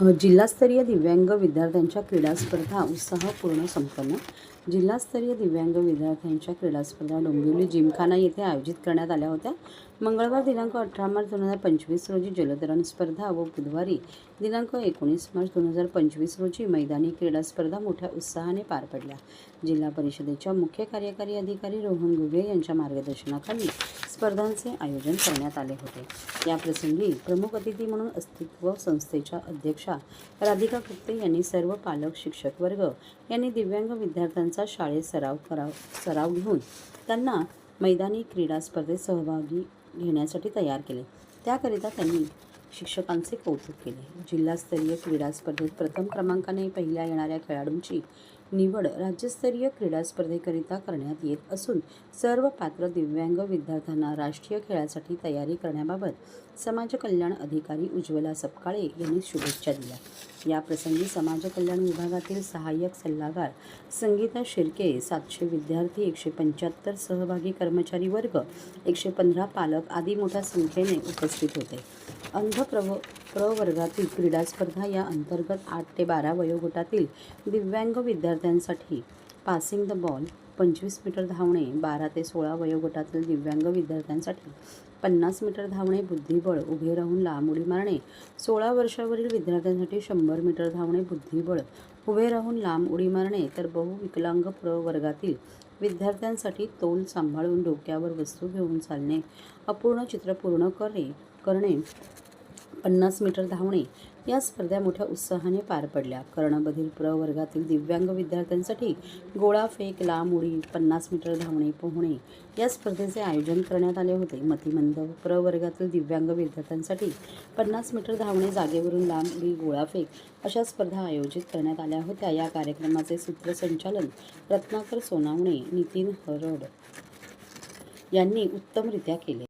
जिल्हास्तरीय दिव्यांग विद्यार्थ्यांच्या क्रीडा स्पर्धा उत्साहपूर्ण संपन्न. जिल्हास्तरीय दिव्यांग विद्यार्थ्यांच्या क्रीडा स्पर्धा डोंबिवली जिमखाना येथे आयोजित करण्यात आल्या होत्या. मंगळवार दिनांक अठरा मार्च दोन हजार पंचवीस रोजी जलतरण स्पर्धा व बुधवारी दिनांक एकोणीस मार्च दोन हजार पंचवीस रोजी मैदानी क्रीडा स्पर्धा मोठ्या उत्साहाने पार पडल्या. जिल्हा परिषदेच्या मुख्य कार्यकारी अधिकारी रोहन घुगे यांच्या मार्गदर्शनाखाली स्पर्धांचे आयोजन करण्यात आले होते. याप्रसंगी प्रमुख अतिथी म्हणून अस्तित्व संस्थेच्या अध्यक्ष राधिका गुप्ते यांनी सर्व पालक शिक्षक वर्ग यांनी दिव्यांग विद्यार्थ्यांचा शाळेत सराव कराव सराव घेऊन त्यांना मैदानी क्रीडा स्पर्धेत सहभागी घेण्यासाठी तयार केले. त्याकरिता त्यांनी शिक्षकांचे कौतुक केले. जिल्हास्तरीय क्रीडा स्पर्धेत प्रथम क्रमांकाने पहिल्या येणाऱ्या खेळाडूंची निवड राज्यस्तरीय क्रीडा स्पर्धेकरिता करण्यात येत असून सर्व पात्र दिव्यांग विद्यार्थ्यांना राष्ट्रीय खेळासाठी तयारी करण्याबाबत समाज कल्याण अधिकारी उज्ज्वला सपकाळे यांनी शुभेच्छा दिल्या. याप्रसंगी समाज कल्याण विभागातील सहाय्यक सल्लागार संगीता शिर्के सातशे विद्यार्थी एकशे पंच्याहत्तर सहभागी कर्मचारी वर्ग एकशे पंधरा पालक आदी मोठ्या संख्येने उपस्थित होते. अंध प्रव प्रवर्गातील क्रीडा स्पर्धा या अंतर्गत आठ ते बारा वयोगटातील दिव्यांग विद्यार्थ्यांसाठी पासिंग द बॉल पंचवीस मीटर धावणे बारा ते सोळा वयोगटातील दिव्यांग विद्यार्थ्यांसाठी पन्नास मीटर धावणे बुद्धिबळ उभे राहून लांब उडी मारणे सोळा वर्षावरील विद्यार्थ्यांसाठी शंभर मीटर धावणे बुद्धिबळ उभे राहून लांब उडी मारणे तर बहुविकलांग प्रवर्गातील विद्यार्थ्यांसाठी तोल सांभाळून डोक्यावर वस्तू घेऊन चालणे अपूर्ण चित्र पूर्ण करणे करणे पन्नास मीटर धावणे या स्पर्धा मोठ्या उत्साहाने पार पडल्या. कर्णबधील प्रवर्गातील दिव्यांग विद्यार्थ्यांसाठी गोळाफेक लांब उडी पन्नास मीटर धावणे पोहणे या स्पर्धेचे आयोजन करण्यात आले होते. मतिमंद प्रवर्गातील दिव्यांग विद्यार्थ्यांसाठी पन्नास मीटर धावणे जागेवरून लांब उडी गोळाफेक अशा स्पर्धा आयोजित करण्यात आल्या होत्या. या कार्यक्रमाचे सूत्रसंचालन रत्नाकर सोनावणे नितीन हरड यांनी उत्तमरित्या केले.